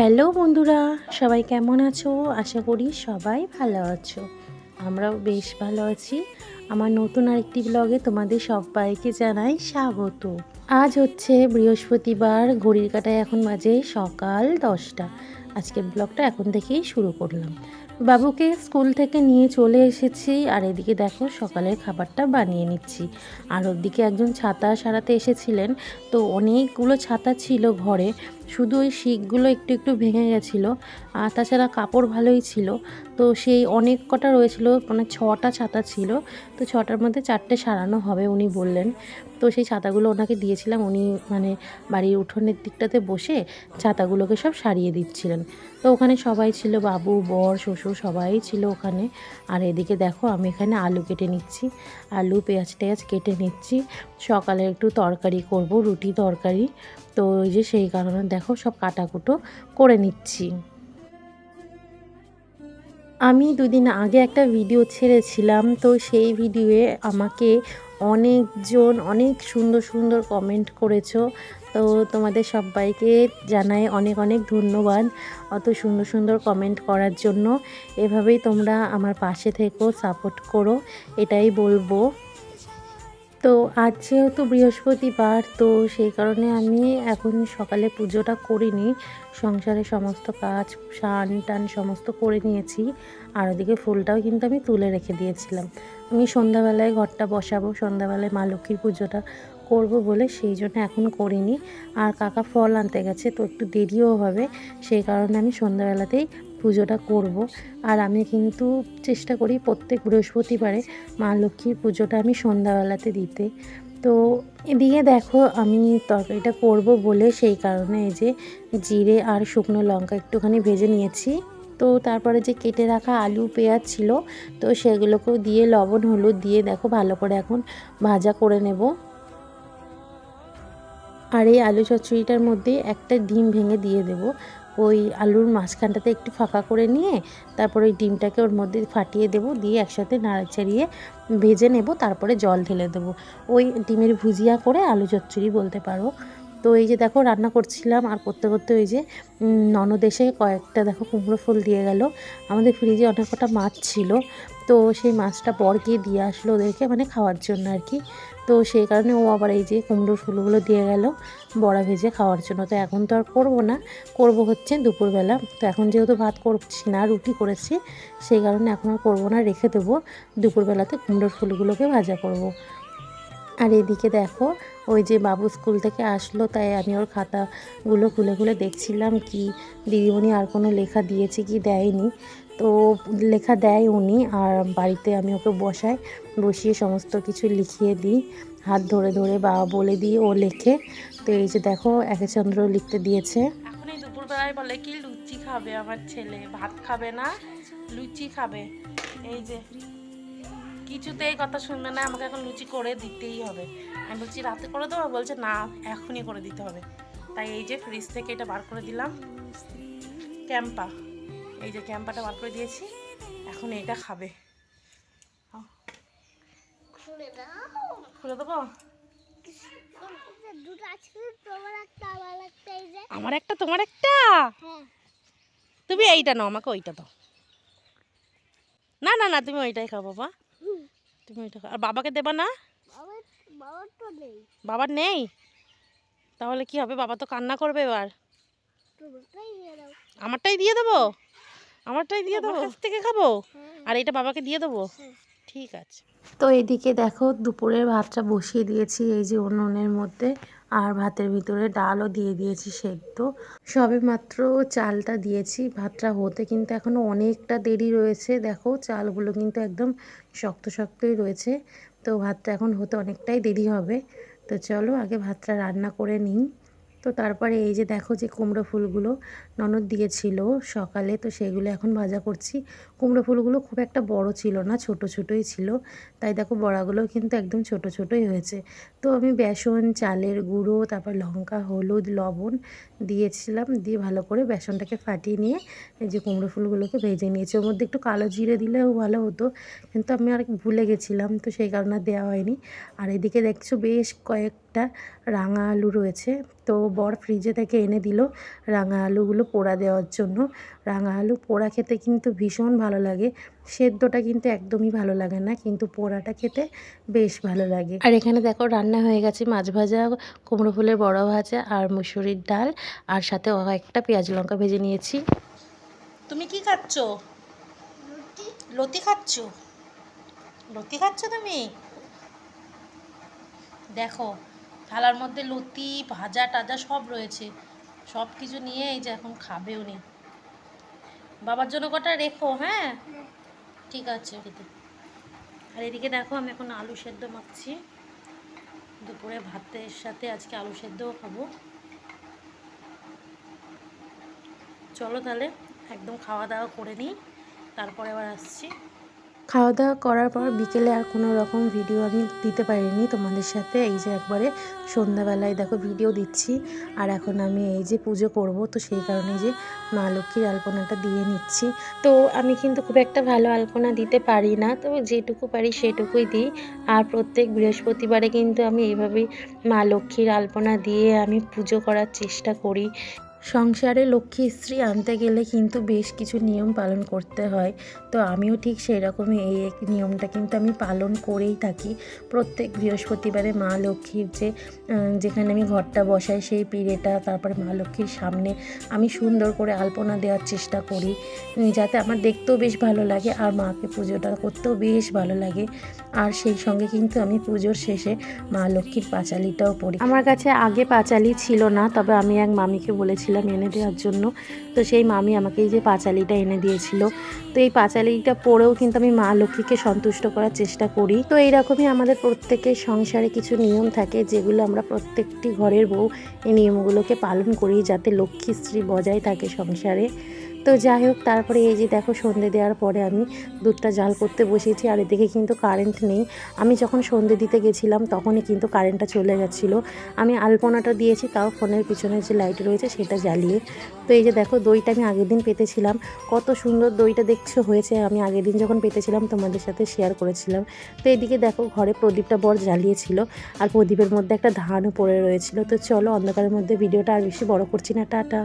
Hello বন্ধুরা, সবাই কেমন আছো? আশা করি সবাই ভালো আছো। আমরাও বেশ ভালো আছি। আমার নতুন আরেকটি ব্লগে তোমাদের সবাইকে জানাই স্বাগত। আজ হচ্ছে বৃহস্পতিবার, ঘড়ির কাটায় এখন বাজে সকাল দশটা। আজকের ব্লগটা এখন থেকেই শুরু করলাম। বাবুকে স্কুল থেকে নিয়ে চলে এসেছি আর এদিকে দেখো সকালের খাবারটা বানিয়ে নিচ্ছি। আর ওদিকে একজন ছাতা সারাতে এসেছিলেন। তো অনেকগুলো ছাতা ছিল ঘরে। শুধু ওই শিকগুলো একটু একটু ভেঙে গেছিল, আর তাছাড়া কাপড় ভালোই ছিল। তো সেই অনেক কটা রয়েছিল মানে ছটা ছাতা ছিল। তো ছটার মধ্যে চারটে সারানো হবে উনি বললেন। তো সেই ছাতাগুলো ওনাকে দিয়েছিলাম, উনি মানে বাড়ির উঠোনের দিকটাতে বসে ছাতাগুলোকে সব সারিয়ে দিচ্ছিলেন। তো ওখানে সবাই ছিল, বাবু, বর, শ্বশুর সবাই ছিল ওখানে। আর এদিকে দেখো, আমি এখানে আলু কেটে নিচ্ছি, আলু, পেঁয়াজ টেয়াজ কেটে নিচ্ছি। সকালে একটু তরকারি করব, রুটি তরকারি। তো ওই যে সেই কারণে দেখো সব কাটাকুটো করে নিচ্ছি। আমি দুদিন আগে একটা ভিডিও ছেড়েছিলাম, তো সেই ভিডিওয়ে আমাকে অনেকজন অনেক সুন্দর সুন্দর কমেন্ট করেছ। তো তোমাদের সবাইকে জানাই অনেক অনেক ধন্যবাদ অত সুন্দর সুন্দর কমেন্ট করার জন্য। এভাবেই তোমরা আমার পাশে থেকো সাপোর্ট করো, এটাই বলব। তো আজ যেহেতু বৃহস্পতিবার, তো সেই কারণে আমি এখন সকালে পুজোটা করিনি। সংসারে সমস্ত কাজ সান টান সমস্ত করে নিয়েছি। আর ওদিকে ফুলটাও কিন্তু আমি তুলে রেখে দিয়েছিলাম। আমি সন্ধ্যাবেলায় ঘরটা বসাবো, সন্ধ্যাবেলায় মা লক্ষ্মীর পুজোটা করব বলে সেই জন্য এখন করিনি। আর কাকা ফল আনতে গেছে, তো একটু দেরিও হবে। সেই কারণে আমি সন্ধ্যাবেলাতেই পুজোটা করব। আর আমি কিন্তু চেষ্টা করি প্রত্যেক বৃহস্পতিবারে মা লক্ষ্মীর পুজোটা আমি সন্ধ্যাবেলাতে দিতে। তো এদিকে দেখো আমি তরকারিটা করব বলে সেই কারণে এই যে জিরে আর শুকনো লঙ্কা একটুখানি ভেজে নিয়েছি। তো তারপরে যে কেটে রাখা আলু পেঁয়াজ ছিল, তো সেগুলোকেও দিয়ে, লবণ, হলুদ দিয়ে দেখো ভালো করে এখন ভাজা করে নেব। আর এই আলু চচ্চড়িটার মধ্যে একটা ডিম ভেঙে দিয়ে দেব। ওই আলুর মাঝখানটাতে একটু ফাঁকা করে নিয়ে তারপর ওই ডিমটাকে ওর মধ্যে ফাটিয়ে দেব, দিয়ে একসাথে নাড়াচাড়িয়ে ভেজে নেব, তারপরে জল ঢেলে দেবো। ওই ডিমের ভুজিয়া করে আলু চচ্চড়ি বলতে পারো। তো এই যে দেখো রান্না করছিলাম আর করতে করতে ওই যে ননদ এসে কয়েকটা দেখো কুমড়ো ফুল দিয়ে গেল। আমাদের ফ্রিজে অনেক কটা মাছ ছিল, তো সেই মাছটা পর গিয়ে দিয়ে আসলো ওদেরকে মানে খাওয়ার জন্য আর কি। তো সেই কারণে ও আবার এই যে কুমড়োর ফুলগুলো দিয়ে গেল বড়া ভেজে খাওয়ার জন্য। তো এখন তো আর করব না, করব হচ্ছে দুপুরবেলা। তো এখন যেহেতু ভাত করছি না, রুটি করেছি, সেই কারণে এখন আর করব না, রেখে দেবো। দুপুরবেলাতে কুমড়োর ফুলগুলোকে ভাজা করব। আর এদিকে দেখো, ওই যে বাবু স্কুল থেকে আসলো, তাই আমি ওর খাতাগুলো খুলে খুলে দেখছিলাম কি, দিদিমণি আর কোনো লেখা দিয়েছে কি দেয়নি। তো লেখা দেয় উনি আর বাড়িতে আমি ওকে বসাই, বসিয়ে সমস্ত কিছু লিখিয়ে দিই, হাত ধরে ধরে বা বলে দিই ও লেখে। তো এই যে দেখো, একেচন্দ্র লিখতে দিয়েছে। এখন এই দুপুরবেলায় বলে কি, লুচি খাবে আমার ছেলে, ভাত খাবে না, লুচি খাবে। এই যে, কিছুতেই কথা শুনবে না, আমাকে এখন লুচি করে দিতেই হবে। আমি বলছি, রাতে করে দেবো? বলছে, না, এখনই করে দিতে হবে। তাই এই যে ফ্রিজ থেকে এটা বার করে দিলাম। ক্যাম্পা। এই যে ক্যাম্পাটা বার করে দিয়েছি এখন এটা খাবে। খুলে দেবো? আমার একটা তোমার একটা? হ্যাঁ। তুমি এইটা নাও আমাকে ওইটা দাও। না না না তুমি ওইটাই খাও বাবা। তুমি ওইটা খাও। আর বাবাকে দেবা না? বাবার নেই। তাহলে কি হবে? বাবা তো কান্না করবে এবার। আমারটাই দিয়ে দেবো? আমারটাই দিয়ে দেবো? কাছ থেকে খাব? আর এটা বাবাকে দিয়ে দেবো। ঠিক আছে। তো এদিকে দেখো দুপুরের ভাতটা বসিয়ে দিয়েছি এই যে উনুনের মধ্যে আর ভাতের ভিতরে ডালও দিয়ে দিয়েছি সেদ্ধ। সবে মাত্র চালটা দিয়েছি ভাতটা হতে কিন্তু এখনও অনেকটা দেরি রয়েছে। দেখো চালগুলো কিন্তু একদম শক্ত শক্তই রয়েছে। তো ভাতটা এখন হতে অনেকটাই দেরি হবে। তো চলো আগে ভাতটা রান্না করে নিই। তো তারপরে এই যে দেখো যে কুমড়ো ফুলগুলো ননদ দিয়েছিল সকালে, তো সেগুলো এখন ভাজা করছি। কুমড়ো ফুলগুলো খুব একটা বড় ছিল না, ছোট ছোটই ছিল। তাই দেখো বড়াগুলোও কিন্তু একদম ছোট ছোটই হয়েছে। তো আমি বেসন, চালের গুঁড়ো, তারপর লঙ্কা, হলুদ, লবণ দিয়েছিলাম। দিয়ে ভালো করে বেসনটাকে ফাটিয়ে নিয়ে এই যে কুমড়ো ফুলগুলোকে ভেজে নিয়েছি। ওর মধ্যে একটু কালো জিরে দিলেও ভালো হতো, কিন্তু আমি আর ভুলে গেছিলাম, তো সেই কারণে দেওয়া হয়নি। আর এদিকে দেখছ বেশ কয়েকটা রাঙা আলু রয়েছে। তো তো বর ফ্রিজে থেকে এনে দিল রাঙা আলুগুলো পোড়া দেওয়ার জন্য। রাঙা আলু পোড়া খেতে কিন্তু ভীষণ ভালো লাগে। সেদ্ধটা কিন্তু একদমই ভালো লাগে না কিন্তু পোড়াটা খেতে বেশ ভালো লাগে। আর এখানে দেখো রান্না হয়ে গেছে মাছ ভাজা কুমড়ো ফুলের বড় ভাজা আর মুসুরির ডাল। আর সাথে একটা পেঁয়াজ লঙ্কা ভেজে নিয়েছি। তুমি কি খাচ্ছ? লতি খাচ্ছ? লতি খাচ্ছ তুমি? দেখো থালার মধ্যে লতি, ভাজা, টাজা সব রয়েছে। সব কিছু নিয়ে এই যে এখন খাবে উনি। বাবার জন্য কটা রেখো হ্যাঁ? ঠিক আছে আর এদিকে দেখো, আমি এখন আলু সেদ্ধ মাখছি। দুপুরে ভাতের সাথে আজকে আলু সেদ্ধও খাব। চলো তাহলে, একদম খাওয়া দাওয়া করে নিই। তারপরে আবার আসছি। খাওয়া দাওয়া করার পর বিকেলে আর কোনো রকম ভিডিও আমি দিতে পারিনি তোমাদের সাথে। এই যে একবারে সন্ধ্যাবেলায় দেখো ভিডিও দিচ্ছি। আর এখন আমি এই যে পুজো করব, তো সেই কারণে যে মা লক্ষ্মীর আলপনাটা দিয়ে নিচ্ছি। তো আমি কিন্তু খুব একটা ভালো আলপনা দিতে পারি না, তো যেটুকু পারি সেটুকুই দিই। আর প্রত্যেক বৃহস্পতিবারে কিন্তু আমি এইভাবেই মা লক্ষ্মীর আলপনা দিয়ে আমি পুজো করার চেষ্টা করি। সংসারে লক্ষ্মী স্ত্রী আনতে গেলে কিন্তু বেশ কিছু নিয়ম পালন করতে হয়। তো আমিও ঠিক সেই রকমই এই নিয়মটা কিন্তু আমি পালন করেই থাকি। প্রত্যেক বৃহস্পতিবারে মা লক্ষ্মীর যে যেখানে আমি ঘরটা বসাই সেই পিড়েটা, তারপরে মা লক্ষ্মীর সামনে আমি সুন্দর করে আলপনা দেওয়ার চেষ্টা করি যাতে আমার দেখতেও বেশ ভালো লাগে আর মাকে পুজোটা করতেও বেশ ভালো লাগে। আর সেই সঙ্গে কিন্তু আমি পুজোর শেষে মা লক্ষ্মীর পাঁচালিটাও পড়ি আমার কাছে আগে পাঁচালি ছিল না, তবে আমি এক মামিকে বলেছিলাম এনে দেওয়ার জন্য। তো সেই মামি আমাকে এই যে পাঁচালিটা এনে দিয়েছিল। তো এই পাঁচালিটা পরেও কিন্তু আমি মা লক্ষ্মীকে সন্তুষ্ট করার চেষ্টা করি। তো এইরকমই আমাদের প্রত্যেকের সংসারে কিছু নিয়ম থাকে, যেগুলো আমরা প্রত্যেকটি ঘরের বউ এই নিয়মগুলোকে পালন করি যাতে লক্ষ্মী স্ত্রী বজায় থাকে সংসারে। তো যাই হোক, তারপরে এই যে দেখো সন্ধে দেওয়ার পরে আমি দুধটা জাল করতে বসেছি আর এদিকে কিন্তু কারেন্ট নেই। আমি যখন সন্ধে দিতে গেছিলাম তখনই কিন্তু কারেন্টটা চলে গেছিল। আমি আলপনাটা দিয়েছি, তাও ফোনের পিছনে যে লাইট রয়েছে সেটা জ্বালিয়ে। তো এই যে দেখো দইটা আমি আগের দিন পেতেছিলাম। কত সুন্দর দইটা দেখছ হয়েছে, আমি আগের দিন যখন পেতেছিলাম তোমাদের সাথে শেয়ার করেছিলাম। তো এদিকে দেখো ঘরে প্রদীপটা বর জ্বালিয়েছিল আর প্রদীপের মধ্যে একটা ধানও পড়ে রয়েছিল। তো চলো অন্ধকারের মধ্যে ভিডিওটা আর বেশি বড় করছি না, টাটা।